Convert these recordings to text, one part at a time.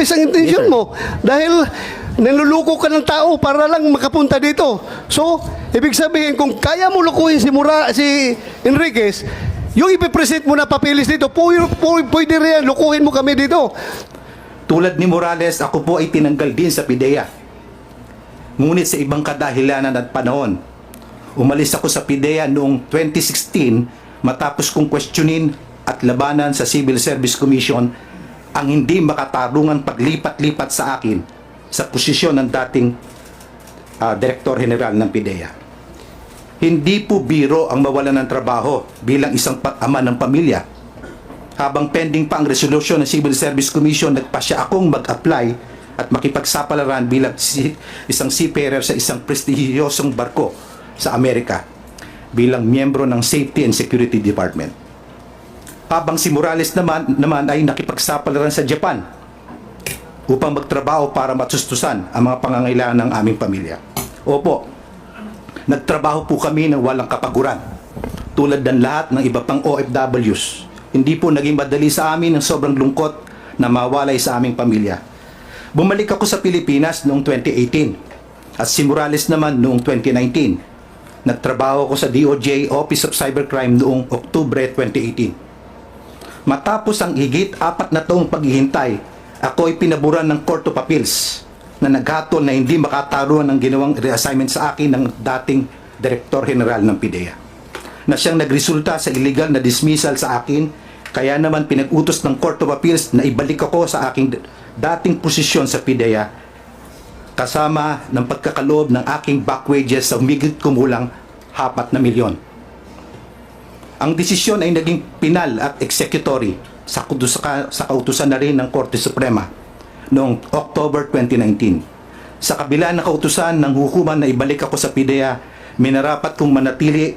isang intensyon mo. Dahil niluluko ka ng tao para lang makapunta dito. So, ibig sabihin, kung kaya mo lukuhin si Mura, si Enriquez, yung ipipresent mo na papilis dito, pwede, pwede rin lukuhin mo kami dito. Tulad ni Morales, ako po ay tinanggal din sa PIDEA. Ngunit sa ibang kadahilanan at panahon, umalis ako sa PIDEA noong 2016 matapos kong questionin at labanan sa Civil Service Commission ang hindi makatarungan paglipat-lipat sa akin sa posisyon ng dating ah, Direktor General ng PIDEA. Hindi po biro ang mawalan ng trabaho bilang isang ama ng pamilya habang pending pa ang resolusyon ng Civil Service Commission, nagpasya akong mag-apply at makipagsapalaran bilang isang seafarer sa isang prestigyosong barko sa Amerika bilang miyembro ng Safety and Security Department. Habang si Morales naman, naman ay nakipagsapalaran sa Japan upang magtrabaho para matustusan ang mga pangangailangan ng aming pamilya. Opo, nagtrabaho po kami ng walang kapaguran tulad ng lahat ng iba pang OFWs. Hindi po naging madali sa amin ng sobrang lungkot na mawalay sa aming pamilya. Bumalik ako sa Pilipinas noong 2018 at si Morales naman noong 2019. Nagtrabaho ako sa DOJ Office of Cybercrime noong Oktubre 2018. Matapos ang higit apat na taong paghihintay, ako ay pinaburan ng Court of Appeals na naghatol na hindi makataruan ng ginawang reassignment sa akin ng dating Direktor General ng PIDEA na siyang nagresulta sa illegal na dismissal sa akin kaya naman pinag-utos ng Court of Appeals na ibalik ako sa aking dating posisyon sa PIDEA kasama ng pagkakaloob ng aking back wages sa umigit kumulang hapat na milyon. Ang desisyon ay naging pinal at executory sa, sa kautusan na rin ng Korte Suprema noong October 2019. Sa kabila ng kautusan ng hukuman na ibalik ako sa PIDEA, minarapat kong manatili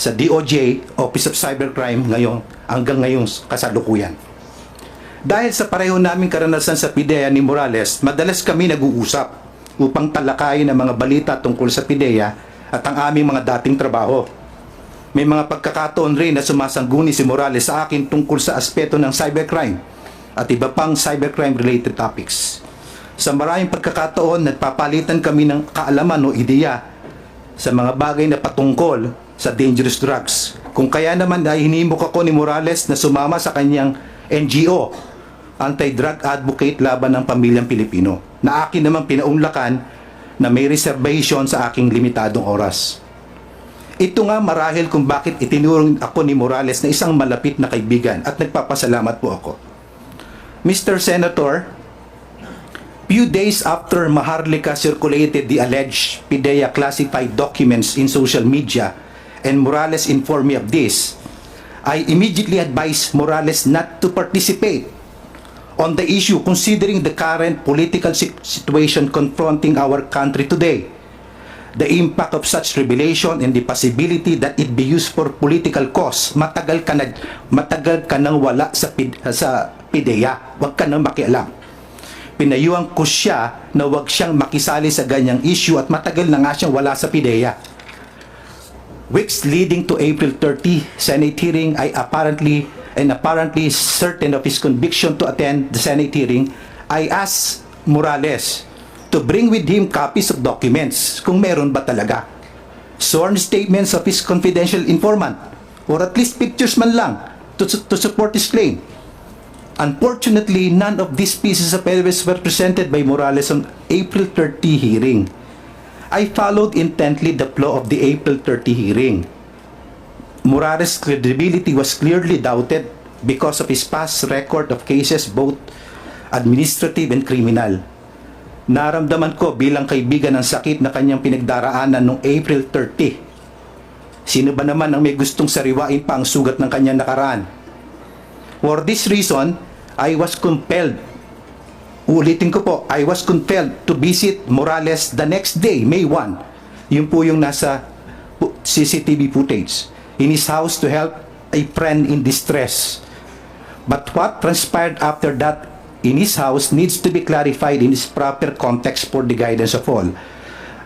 sa DOJ, Office of Cybercrime, ngayon, hanggang ngayong kasalukuyan. Dahil sa pareho naming karanasan sa PIDEA ni Morales, madalas kami nag-uusap upang talakayin ang mga balita tungkol sa PIDEA at ang aming mga dating trabaho. May mga pagkakataon rin na sumasangguni si Morales sa akin tungkol sa aspeto ng cybercrime at iba pang cybercrime-related topics. Sa maraming pagkakataon, nagpapalitan kami ng kaalaman o ideya sa mga bagay na patungkol sa dangerous drugs. Kung kaya naman ay hinimok ako ni Morales na sumama sa kanyang NGO, Anti-Drug Advocate Laban ng Pamilyang Pilipino, na akin naman pinaunlakan na may reservation sa aking limitadong oras. Ito nga marahil kung bakit itinurong ako ni Morales na isang malapit na kaibigan at nagpapasalamat po ako. Mr. Senator, few days after Maharlika circulated the alleged PIDEA classified documents in social media and Morales informed me of this, I immediately advised Morales not to participate on the issue considering the current political si- situation confronting our country today. The impact of such revelation and the possibility that it be used for political cause. Matagal ka na, matagal ka nang wala sa, pid, sa PIDEA. Huwag ka nang makialam pinayuhan ko siya na wag siyang makisali sa ganyang issue at matagal na nga siyang wala sa PIDEA. Weeks leading to April 30 Senate hearing, I apparently and apparently certain of his conviction to attend the Senate hearing, I asked Morales to bring with him copies of documents kung meron ba talaga. Sworn statements of his confidential informant or at least pictures man lang to, to support his claim. Unfortunately, none of these pieces of evidence were presented by Morales on April 30 hearing. I followed intently the flow of the April 30 hearing. Morales' credibility was clearly doubted because of his past record of cases both administrative and criminal. Naramdaman ko bilang kaibigan ng sakit na kanyang pinagdaraanan noong April 30. Sino ba naman ang may gustong sariwain pa ang sugat ng kanyang nakaraan? For this reason, I was compelled Ulitin ko po, I was compelled to visit Morales the next day, May 1. Yun po yung nasa CCTV footage in his house to help a friend in distress. But what transpired after that in his house needs to be clarified in its proper context for the guidance of all.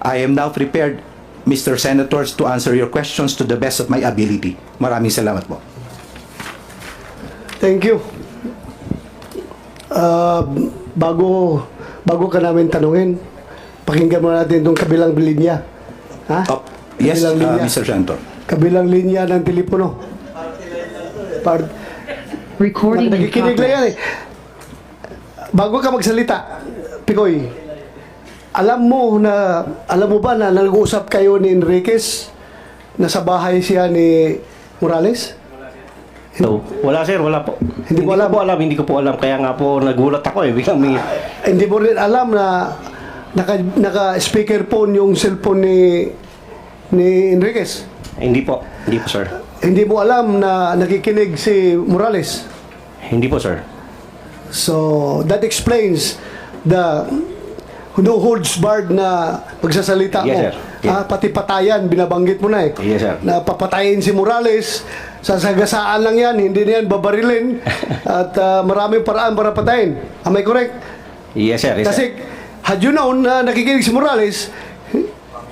I am now prepared, Mr. Senators, to answer your questions to the best of my ability. Maraming salamat po. Thank you. Uh, bago bago ka namin tanungin, pakinggan mo natin itong kabilang linya. Ha? Oh, yes, kabilang uh, linya. Mr. Senator. Kabilang linya ng telepono. Par Recording in Nakikinig lang yan progress. eh. Bago ka magsalita, Pikoy, alam mo na, alam mo ba na nag-uusap kayo ni Enriquez na sa bahay siya ni Morales? No, wala sir, wala po. Hindi alam? ko po alam, hindi ko po alam. Kaya nga po nagulat ako eh. Biglang may... Hindi mo rin alam na naka, naka-speakerphone yung cellphone ni ni Enriquez. Hindi po, hindi po sir. Hindi mo alam na nakikinig si Morales. Hindi po sir. So, that explains the no holds barred na pagsasalita mo. Yes, sir. Yes. Ah, pati patayan, binabanggit mo na eh. Yes, sir. Na papatayin si Morales, sasagasaan lang yan, hindi na yan babarilin. at ah, maraming paraan para patayin. Am I correct? Yes sir, yes, Kasi, sir. had you known na nakikinig si Morales,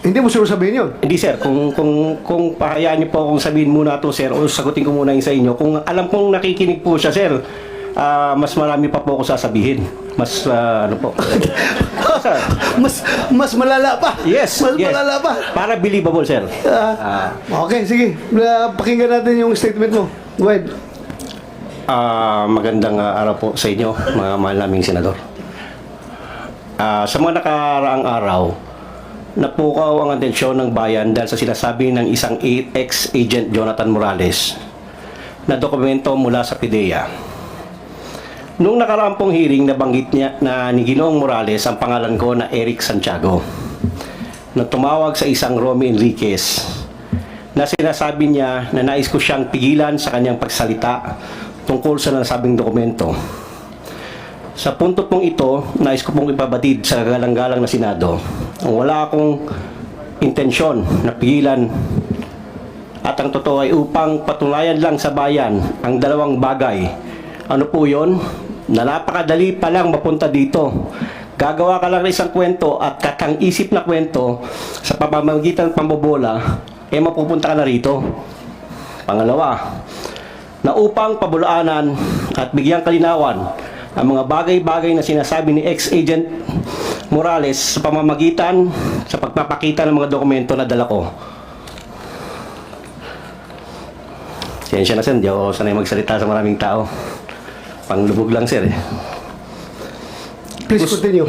hindi mo siguro sabihin yun. Hindi sir, kung kung kung pahayaan niyo po akong sabihin muna to sir o sagutin ko muna yung sa inyo. Kung alam kong nakikinig po siya sir, ah, mas marami pa po ako sasabihin. Mas ah, ano po. Mas mas malala pa. Yes, Mas yes. malala pa. Para believable sir. Ah, okay, sige. Ah, pakinggan natin yung statement mo. Go ahead. Ah, magandang ah, araw po sa inyo, mga mahal naming senador. Ah, sa mga nakaraang araw, napukaw ang atensyon ng bayan dahil sa sinasabi ng isang ex-agent Jonathan Morales na dokumento mula sa PIDEA. Noong nakaraang pong hearing, nabanggit niya na ni Ginoong Morales ang pangalan ko na Eric Santiago na tumawag sa isang Romy Enriquez na sinasabi niya na nais ko siyang pigilan sa kanyang pagsalita tungkol sa nasabing dokumento. Sa punto pong ito, nais ko pong ipabatid sa galang-galang na Senado ang wala akong intensyon na pigilan at ang totoo ay upang patunayan lang sa bayan ang dalawang bagay. Ano po yon? Na napakadali pa lang mapunta dito. Gagawa ka lang ng isang kwento at katang-isip na kwento sa pamamagitan ng pambobola, eh mapupunta ka na rito. Pangalawa, na upang pabulaanan at bigyang kalinawan ang mga bagay-bagay na sinasabi ni ex-agent Morales sa pamamagitan sa pagpapakita ng mga dokumento na dala ko. Siyensya na sir, di ako sanay magsalita sa maraming tao. Panglubog lang sir eh. Please Gusto- continue.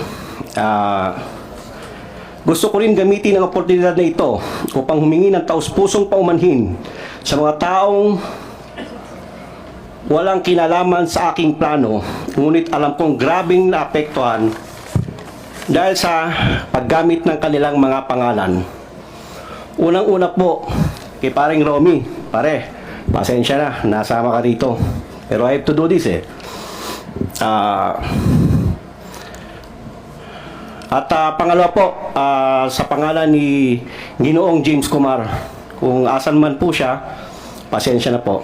Ah, gusto ko rin gamitin ang oportunidad na ito upang humingi ng taus-pusong paumanhin sa mga taong walang kinalaman sa aking plano, ngunit alam kong grabing naapektuhan dahil sa paggamit ng kanilang mga pangalan. Unang-una po, kay paring Romy, pare, pasensya na, nasama ka rito. Pero I have to do this eh. Ah, at ah, pangalawa po, ah, sa pangalan ni Ginoong James Kumar, kung asan man po siya, pasensya na po.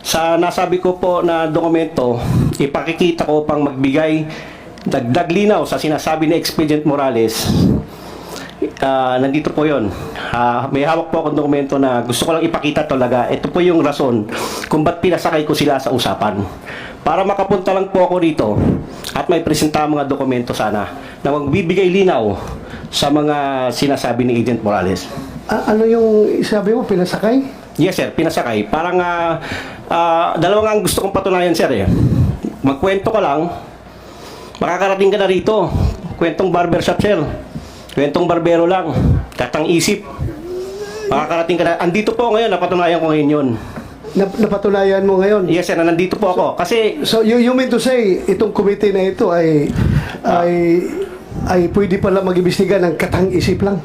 Sa nasabi ko po na dokumento, ipakikita ko pang magbigay dagdag linaw sa sinasabi ni Expedient Morales. Ah, nandito po yon. Ah, may hawak po akong dokumento na gusto ko lang ipakita talaga. Ito po yung rason kung ba't pinasakay ko sila sa usapan. Para makapunta lang po ako rito at may presenta mga dokumento sana na magbibigay linaw sa mga sinasabi ni Agent Morales. A- ano yung sabi mo, pinasakay? Yes sir, pinasakay. Parang ah ah, dalawang ang gusto kong patunayan sir eh. Magkwento ka lang, makakarating ka na rito. Kwentong barbershop sir. Kwentong barbero lang. Katang isip. Makakarating ka na. Andito po ngayon, napatunayan ko ngayon yun. Nap- napatunayan mo ngayon? Yes sir, nandito po ako. Kasi So, you, you mean to say, itong committee na ito ay, ay, ay pwede pala mag-imbestiga ng katang-isip lang?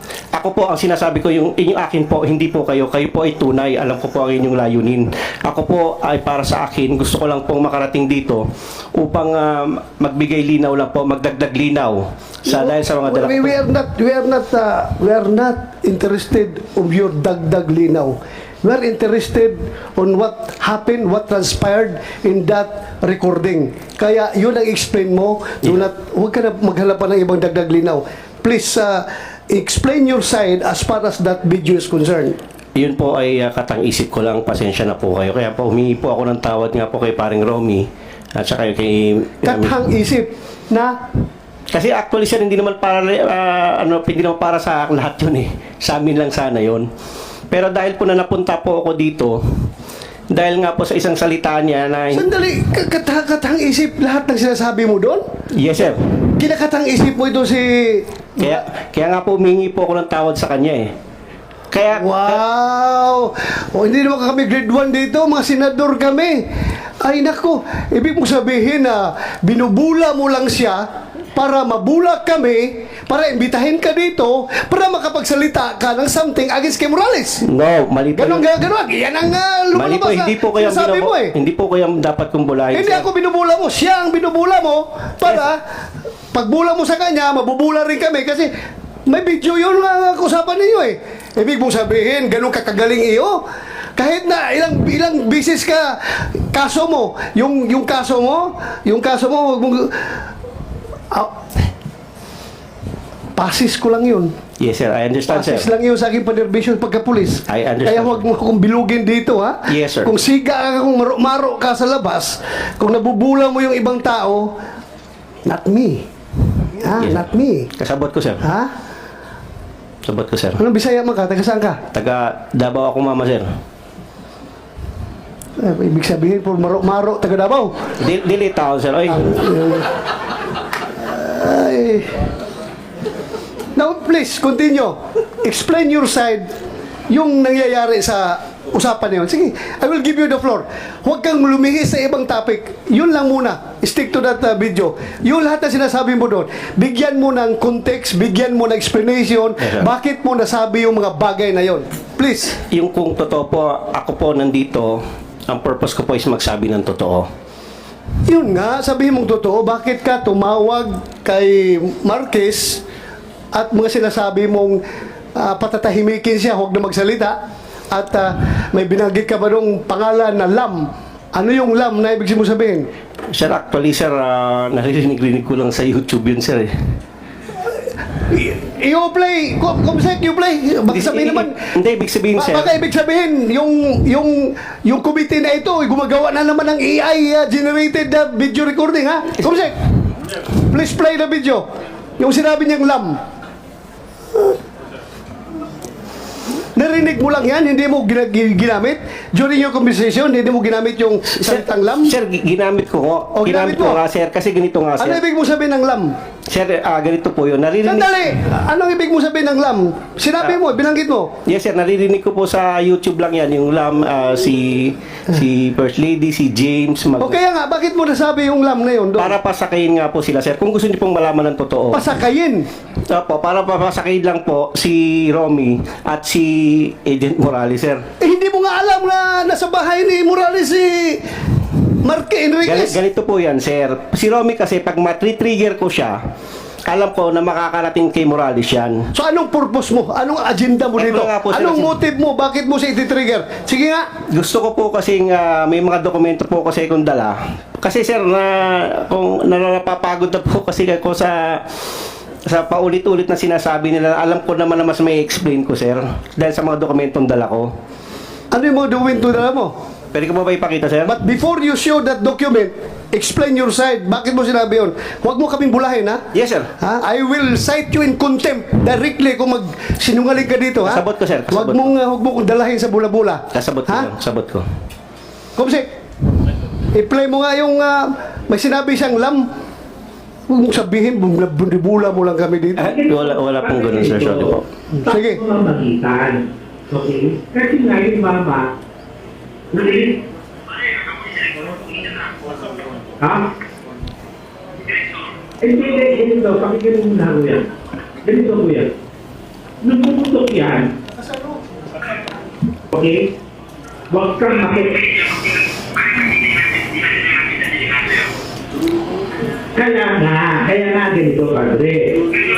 Ako po ang sinasabi ko yung inyong akin po, hindi po kayo. Kayo po ay tunay. Alam ko po ang inyong layunin. Ako po ay para sa akin, gusto ko lang pong makarating dito upang ah, magbigay linaw lang po, magdagdag linaw sa dahil sa mga dala we, we are not, we are not, uh, we are not interested of your dagdag linaw. We are interested on what happened, what transpired in that recording. Kaya yun ang explain mo. Do not, huwag ka na maghanap pa ng ibang dagdag linaw. Please, uh, explain your side as far as that video is concerned. Yun po ay ah, katang isip ko lang, pasensya na po kayo. Kaya po humingi po ako ng tawad nga po kay paring Romy At saka kay... Kathang isip na Kasi actually sir, hindi naman para ah, ano, hindi naman para sa lahat 'yun eh. Sa amin lang sana 'yun. Pero dahil po na napunta po ako dito, dahil nga po sa isang salita niya na Sandali, ka- katang, katang isip lahat ng sinasabi mo doon? Yes sir. Kinakatang isip mo ito si... Kaya kaya nga po humingi po ako ng tawad sa kanya eh. Kaya Wow! O hindi naman kami grade 1 dito, mga senador kami. Ay nako, ibig mong sabihin na binubula mo lang siya para mabula kami, para imbitahin ka dito, para makapagsalita ka ng something against kay Morales. no, mali po. Ganon, ganon, ganon. Yan ang uh, Mali po, lumalabas hindi po kayo ang sabi binabu- mo eh. hindi po kayo ang dapat kong bulahin. Hindi sir. ako binubula mo, siya ang binubula mo para pagbula mo sa kanya, mabubula rin kami kasi may video yun ang usapan ninyo eh. Ibig mong sabihin, ganun kakagaling iyo. Kahit na ilang ilang bisis ka kaso mo, yung yung kaso mo, yung kaso mo, wag mong Ah, pasis ko lang yun. Yes sir, I understand sir. Pasis lang yun sa aking panerbisyon pagka-pulis. I understand, Kaya huwag mo akong bilugin dito, ha? Yes, sir. Kung siga ka, kung maro-maro ka sa labas, kung nabubula mo yung ibang tao, not me. Ha? Yes. Not me. Kasabot ko sir. Ha? Sabot ko sir. Anong Bisaya man ka? Taga saan ka? Taga Davao ako mama sir. Eh, ibig sabihin, puro maro-maro, taga Davao. Di- Dili tao sir. Oy. Ay. Now, please, continue. Explain your side yung nangyayari sa usapan na yun. Sige, I will give you the floor. Huwag kang lumihis sa ibang topic. Yun lang muna. Stick to that uh, video. Yung lahat na sinasabi mo doon, bigyan mo ng context, bigyan mo ng explanation, Yes, bakit mo nasabi yung mga bagay na yon. Please. Yung kung totoo po, ako po nandito, ang purpose ko po is magsabi ng totoo. Yun nga, sabihin mong totoo, bakit ka tumawag kay Marquez at mga sinasabi mong ah, patatahimikin siya, huwag na magsalita at ah, may binanggit ka ba nung pangalan na Lam? Ano yung Lam na ibig mo sabihin? Sir, actually sir, ah, naririnig-rinig ko lang sa YouTube yun sir eh. You play, kum kumsek, you play. Baka sabihin naman, Hindi, ibig sabihin sir. baka ibig sabihin, yung, yung, yung committee na ito, ay gumagawa na naman ng AI ah, generated ah, video recording, ha? Kumsek, please play the video. Yung sinabi niyang Lam. Narinig mo lang yan, hindi mo gina- gi- ginamit. During your conversation, hindi mo ginamit yung salitang Lam. Sir, gi- ginamit ko ko. O, ginamit ko mo? nga sir, kasi ganito nga Ano sir. ibig mo sabihin ng Lam? Sir, ah, ganito po yun. Naririnig, Sandali! Anong ibig mo sabihin ng Lam? Sinabi mo, binanggit mo. Yes sir, naririnig ko po sa YouTube lang yan, yung lam, ah, si, si First Lady, si James, mag- O kaya nga, bakit mo nasabi yung Lam na yun doon? para pasakayin nga po sila sir. Kung gusto niyo pong malaman ng totoo. Pasakayin. Opo, para papasakayin lang po si Romy at si Agent Morales sir. Eh, hindi mo nga alam na nasa bahay ni Morales si Marque Enriquez. ganito po yan, sir. Si Romy kasi pag matri-trigger ko siya, alam ko na makakarating kay Morales yan. So anong purpose mo? Anong agenda mo dito? nga po, sir, Anong kasi- motive mo? Bakit mo siya iti-trigger? Sige nga. Gusto ko po kasi may mga dokumento po kasi kung dala. Kasi sir, na, kung napapagod na po kasi ako sa sa paulit-ulit na sinasabi nila, alam ko naman na mas may explain ko, sir. Dahil sa mga dokumentong dala ko. Ano yung mga dokumento na mo? Pwede ko ba ba ipakita, sir? But before you show that document, explain your side. Bakit mo sinabi yun? Huwag mo kaming bulahin, ha? yes, sir. Ha? I will cite you in contempt directly kung magsinungaling ka dito, ha? Kasabot ko, sir. Huwag Kasabot mong, uh, huwag mo kong dalahin sa bula-bula. Kasabot ko, Ha? sir. Kasabot ko. Kumsik, i-play mo nga yung ah, may sinabi siyang lam. Huwag mong sabihin, bunibula mo lang kami dito. Eh, wala, wala pong ganun, sir. Sorry po. Sige. Sa magitan. Okay? Kasi nga yung mama, Really? Ha? Hindi, hindi, ganito. Pakinggan mo na ako yan. Ganito ko yan. Nung pumutok yan, okay? Huwag kang makik... Kaya nga, kaya nga ganito, padre. Kaya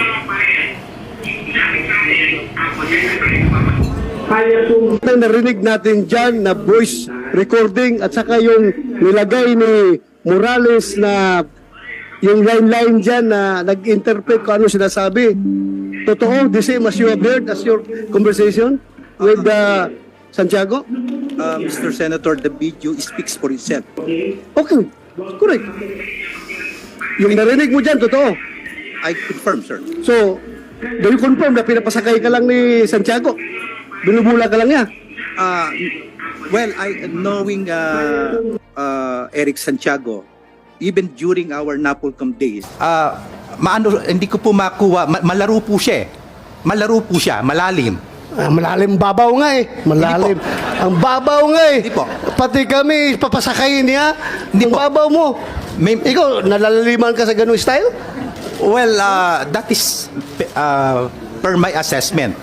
kung Ang narinig natin dyan na voice recording at saka yung nilagay ni Morales na yung line-line dyan na nag-interpret kung ano sinasabi. Totoo, the same as you have heard as your conversation with uh, Santiago? Uh, Mr. Senator, the video speaks for itself. Okay. Correct. Yung narinig mo dyan, totoo. I confirm, sir. So, do you confirm na pinapasakay ka lang ni Santiago? Binubula ka lang niya? Uh, well, I knowing uh, uh, Eric Santiago, even during our Napolcom days, uh, maano, hindi ko po makuha, ma- malaro po siya eh. Malaro po siya, malalim. Ah, malalim babaw nga eh. Malalim. Ang babaw nga eh. Hindi po. Pati kami, papasakayin niya. Hindi Ang po. babaw mo. May- Ikaw, nalalaliman ka sa ganung style? Well, uh, that is uh, per my assessment.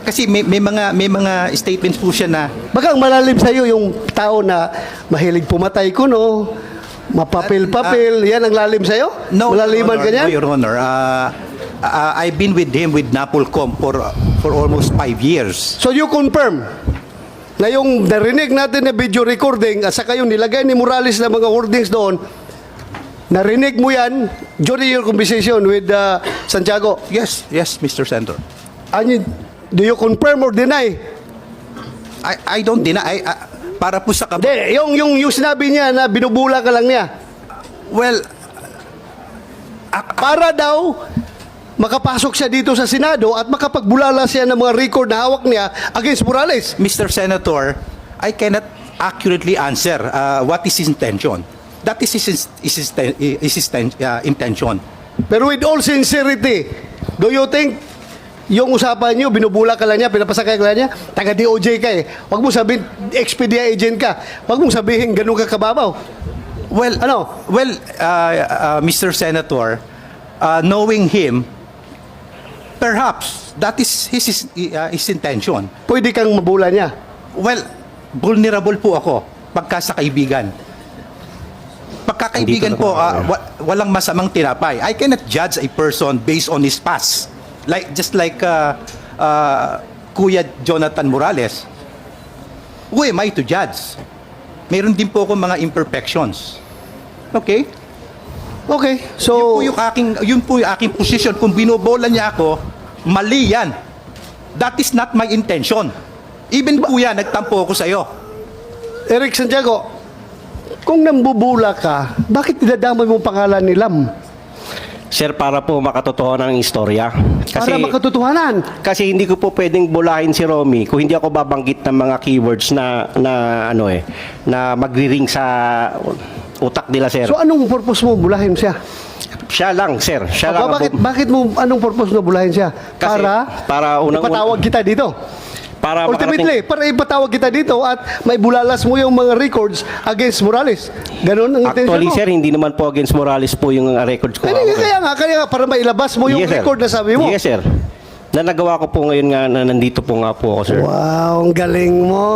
Kasi may, may mga may mga statements po siya na Baka ang malalim sa iyo yung tao na mahilig pumatay ko no. Mapapil-papil. Yan ang lalim sa iyo? No, Malaliman Your ka Honor, niyan? No, Your Honor. Uh, uh, I've been with him with Napolcom for for almost five years. So you confirm na yung narinig natin na video recording at saka yung nilagay ni Morales na mga wordings doon, narinig mo yan during your conversation with uh, Santiago. Yes, yes, Mr. Senator. And you- do you confirm or deny? I I don't deny I, uh, para po sa kab- Hindi, yung, yung, yung sinabi niya na binubula ka lang niya. Well, Para daw makapasok siya dito sa Senado at makapagbulala siya ng mga record na hawak niya against Morales. Mr. Senator, I cannot accurately answer uh, what is his intention. That is his, is his, is his uh, intention. Pero with all sincerity, do you think yung usapan niyo, binubula ka lang niya, pinapasakay ka lang niya, taga DOJ ka eh. Huwag mo sabihin, Expedia agent ka. Huwag mong sabihin, ganun ka kababaw. Well, Ano? Well, uh, uh, Mr. Senator, uh, knowing him, perhaps that is his his, uh, his intention. Pwede kang mabula niya. Well, vulnerable po ako pagka sa kaibigan. Pagkakaibigan Hindi po, yeah. wa- walang masamang tinapay. I cannot judge a person based on his past. Like just like uh, uh, Kuya Jonathan Morales. Who am I to judge? Meron din po ako mga imperfections. Okay? Okay, Yun so... po yung aking yun po yung aking position kung binobola niya ako, mali yan. That is not my intention. Even yan, nagtampo ako sa iyo. Eric Santiago, kung nambubula ka, bakit dinadamay mo ang pangalan ni Lam? Sir, para po makatotohanan ng istorya. Kasi, Para makatotohanan. kasi hindi ko po pwedeng bulahin si Romy kung hindi ako babanggit ng mga keywords na, na ano eh, na magri-ring sa utak nila, sir. So anong purpose mo bulahin siya? siya lang, sir. Siya Aba, lang. ang bakit, bakit mo, anong purpose mo bulahin siya? Kasi para, para unang- ipatawag kita dito. Para Ultimately, para ipatawag kita dito at may bulalas mo yung mga records against Morales. Ganon ang intention Actually, mo. sir, hindi naman po against Morales po yung uh, records ko. Kaya, kaya nga, kaya nga, para mailabas mo yung Yes, sir. record na sabi mo. Yes, sir. Na nagawa ko po ngayon nga na nandito po nga po ako, sir. Wow, ang galing mo.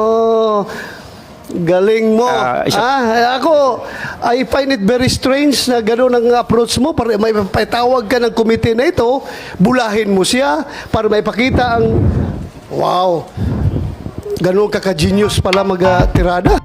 Galing mo. Ah, isa- ah, ako, I find it very strange na gano'n ang approach mo. Para may patawag ka ng komite na ito, bulahin mo siya para may pakita ang, wow, gano'n ka ka-genius pala mag-tirada.